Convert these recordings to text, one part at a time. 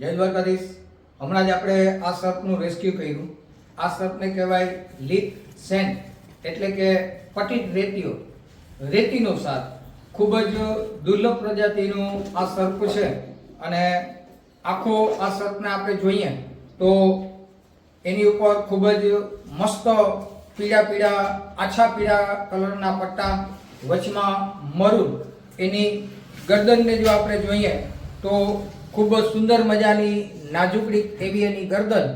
જય દ્વારકાધીશ. હમણાં જ આપણે આ સર્પનું રેસ્ક્યુ કર્યું. આ સર્પને કહેવાય લીક સેન્ટ એટલે કે પટિત રેતીઓ. રેતીનો સાપ ખૂબ જ દુર્લભ પ્રજાતિનું આ સર્પ છે. અને આખો આ સર્પને આપણે જોઈએ તો એની ઉપર ખૂબ જ મસ્ત પીળા પીળા, આછા પીળા કલરના પટ્ટા, વચમાં મરૂન. એની ગરદનને જો આપણે જોઈએ તો ખૂબ જ સુંદર મજાની નાજુકડી એવી એની ગરદન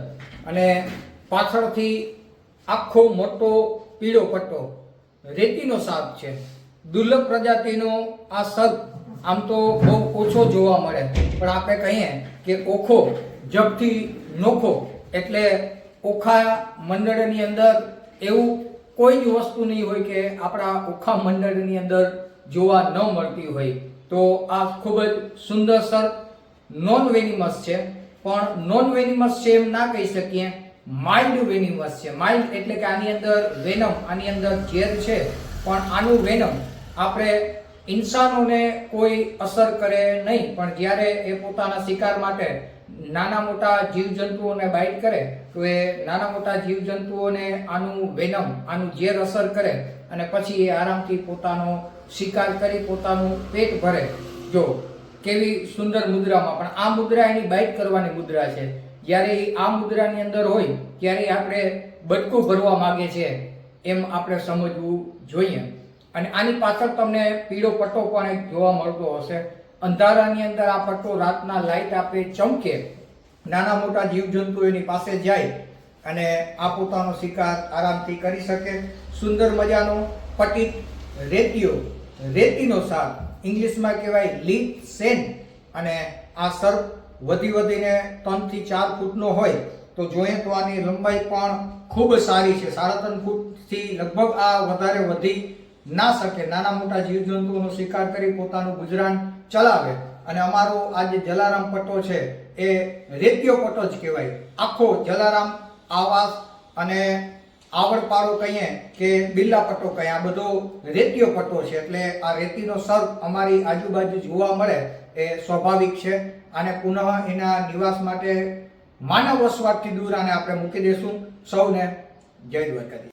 અને પાછળથી આખો મોટો પીળો પટ્ટો. રેતીનો સાપ છે. દુર્લભ પ્રજાતિનો આ સર્પ આમ તો બહુ ઓછો જોવા મળે. પણ આપણે કહીએ કે ઓખો જગથી નોખો એટલે ઓખા મંડળની અંદર એવું કોઈ જ વસ્તુ નહીં હોય કે આપણા ઓખા મંડળની અંદર જોવા ન મળતી હોય. તો આ ખૂબ જ સુંદર સર્પ નોન વેનિમસ છે. પણ નોન વેનિમસ છે એમ ના કહી શકીએ. માઇલ્ડ વેનિમસ છે. માઇલ્ડ એટલે કે આની અંદર વેનમ આની અંદર ઝેર છે. પણ આનું વેનમ આપણે ઇન્સાનોને કોઈ અસર કરે નહીં. પણ જ્યારે એ પોતાના શિકાર માટે નાના મોટા જીવજંતુઓને બાઇટ કરે, તો એ નાના મોટા જીવજંતુઓને આનું વેનમ આનું ઝેર અસર કરે અને પછી એ આરામથી પોતાનો શિકાર કરી પોતાનું પેટ ભરે. જો કેવી સુંદર મુદ્રામાં. પણ આ મુદ્રા એની બાઇટ કરવાની મુદ્રા છે. જ્યારે એ આ મુદ્રાની અંદર હોય, ત્યારે આપણે બટકું ભરવા માગે છે એમ આપણે સમજવું જોઈએ. અને આની પાછળ તમને પીળો પટ્ટો પણ જોવા મળતો હશે. અંધારાની અંદર આ પટ્ટો રાતના લાઇટ આપે ચમકે. નાના મોટા જીવજંતુ એની પાસે જાય અને આ પોતાનો શિકાર આરામથી કરી શકે. સુંદર મજાનો પટિત રેતીઓ રેતીનો સાપ ઇંગ્લિશમાં કહેવાય લીપ સેન. અને આ સર્પ વધી વધીને ત્રણથી ચાર ફૂટનો હોય તો જોઈએ તો આની લંબાઈ પણ ખૂબ સારી છે. સાડા ત્રણ ફૂટથી લગભગ આ વધારે વધી ના શકે. નાના મોટા જીવજંતુઓનો શિકાર કરી પોતાનું ગુજરાન ચલાવે. અને અમારો આ જે જલારામ પટ્ટો છે, એ રેતીયો પટ્ટો જ કહેવાય. આખો જલારામ આવાસ અને આવડપાડો કહીએ કે બિલ્લા પટ્ટો કહીએ. આ બધો રેતીયો પટ્ટો છે એટલે આ રેતીનો સર્પ અમારી આજુબાજુ જોવા મળે એ સ્વાભાવિક છે. અને પુનઃ એના નિવાસ માટે માનવ વસવાટથી દૂર આને આપણે મૂકી દઈશું સૌને જય દ્વારકાધીશ.